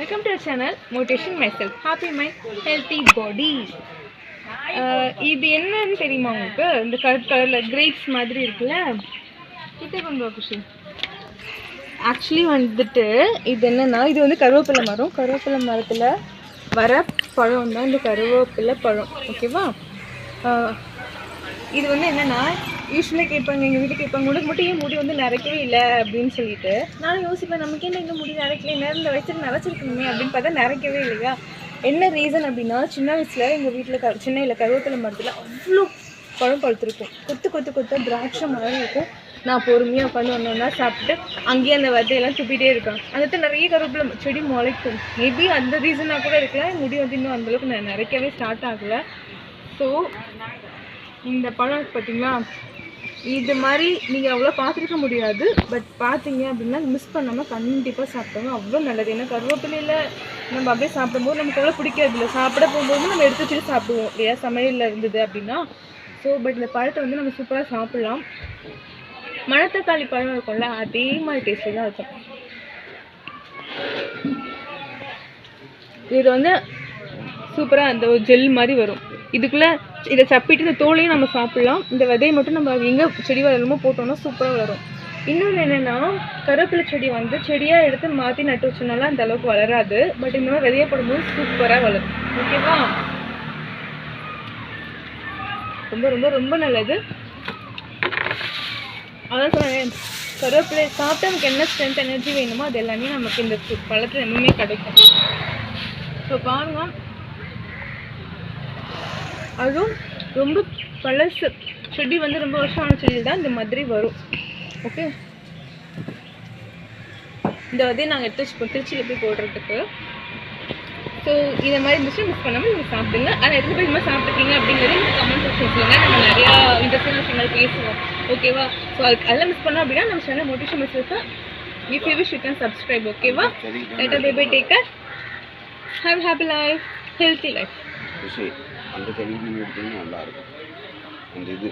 Welcome to channel motivation my self happy my healthy body இது என்னன்னு தெரியுமா உங்களுக்கு? இந்த கலர் கலரில் கிரேப்ஸ் மாதிரி இருக்குல்ல? கிட்ட கொண்டு வா குஷி ஆக்சுவலி வந்துட்டு இது என்னென்னா இது வந்து கருவேப்பிலை மரம். கருவேப்பிலை மரத்தில் வர பழம் தான் இந்த கருவேப்பிலை பழம். ஓகேவா uh, இது வந்து என்னன்னா யூஸ்வலாக கேட்பாங்க எங்கள் வீட்டில் கேட்பாங்க உனக்கு மட்டும் ஏன் முடி வந்து நிறைக்கவே இல்லை? அப்படின்னு சொல்லிட்டு. நானும் யோசிப்பேன் நமக்கு என்ன இன்னும் முடி நிறைக்கல நேரம் வயசுக்கு நிறைச்சிருக்கணுமே அப்படின்னு பார்த்தா நிறைக்கவே இல்லையா? என்ன ரீசன் அப்படின்னா சின்ன வயசில் எங்கள் வீட்டில் க சின்னையில் கருவேப்பிலை மரத்தில் அவ்வளோ பழம் பழுத்திருக்கும். கொத்து கொத்து கொத்த திராட்சை மரம் இருக்கும். நான் பொறுமையாக உட்காந்து ஒன்று சாப்பிட்டு அங்கேயே அந்த விதையெல்லாம் துப்பிட்டே இருக்கேன் அந்த இடத்துல நிறைய கருவேப்பிலை செடி முளைக்கும். மேபி அந்த ரீசனாக கூட இருக்கலாம். முடி வந்து இன்னும் அந்தளவுக்கு நான் நிறைக்கவே ஸ்டார்ட் ஆகலை. ஸோ இந்த பழம் பார்த்தீங்களா இது மாதிரி நீங்கள் அவ்வளோ பார்த்துருக்க முடியாது. பட் பார்த்தீங்க அப்படின்னா மிஸ் பண்ணாமல் கண்டிப்பாக சாப்பிட்டாங்க அவ்வளோ நல்லது. ஏன்னா கருவேப்பிலையில் நம்ம அப்படியே சாப்பிடும்போது நமக்கு அவ்வளோ பிடிக்காது இல்லை சாப்பிட போகும்போது நம்ம எடுத்து வச்சுட்டு சாப்பிடுவோம். இல்லையா? சமையலில் இருந்தது அப்படின்னா. ஸோ பட் இந்த பழத்தை வந்து நம்ம சூப்பராக சாப்பிட்லாம். மணத்தக்காளி பழம் இருக்கும்ல அதே மாதிரி டேஸ்ட்டு தான் இருக்கும். இது வந்து சூப்பராக அந்த ஒரு ஜெல் மாதிரி வரும். இதுக்குள்ளே இதை சப்பிட்டு இந்த தோலையும் நம்ம சாப்பிட்லாம். இந்த விதையை மட்டும் நம்ம எங்கே செடி வளருமோ போட்டோம்னா சூப்பராக வளரும். இன்னொன்று என்னென்னா கருவேப்பிலை செடி வந்து செடியாக எடுத்து மாற்றி நட்டு வச்சோம்னால அந்த அளவுக்கு வளராது. பட் இந்த மாதிரி விதையை போடும்போது சூப்பராக வளரும். ஓகேவா ரொம்ப ரொம்ப ரொம்ப நல்லது. அதான் சொன்னேன் கருவேப்பிலை சாப்பிட்டு நமக்கு என்ன ஸ்ட்ரென்த் எனர்ஜி வேணுமோ அது எல்லாமே நமக்கு இந்த பழத்தில் எல்லாமே கிடைக்கும். ஸோ பாருங்கள் அதுவும் ரொம்ப பழசு. செடி வந்து ரொம்ப வருஷம் ஆன செடி தான் இந்த மாதிரி வரும். ஓகே இந்த வந்து நாங்கள் எடுத்து வச்சுப்போம் திருச்சியில் போய் போடுறதுக்கு. ஸோ இதை மாதிரி இருந்துச்சு மிஸ் பண்ணாமல் நீங்கள் சாப்பிடுங்க. ஆனால் எத்தனை பேர் இந்த சாப்பிட்ருக்கீங்க அப்படிங்கிறது எனக்கு கமெண்ட் செக்ஷன் சொல்லுங்கள் நம்ம நிறையா இன்ட்ரெஸ்டான விஷயங்கள் பேசுவோம். ஓகேவா ஸோ அதுக்கு அதெல்லாம் மிஸ் பண்ணோம் அப்படின்னா நம்ம சேனல் மோட்டிவேஷன் மிஸ் இருக்கா. If you wish you can subscribe ஓகேவா letter baby taker have happy life healthy life விஷயம் அந்த செடிக்கு எடுத்தீங்கன்னா நல்லாயிருக்கும் அந்த இது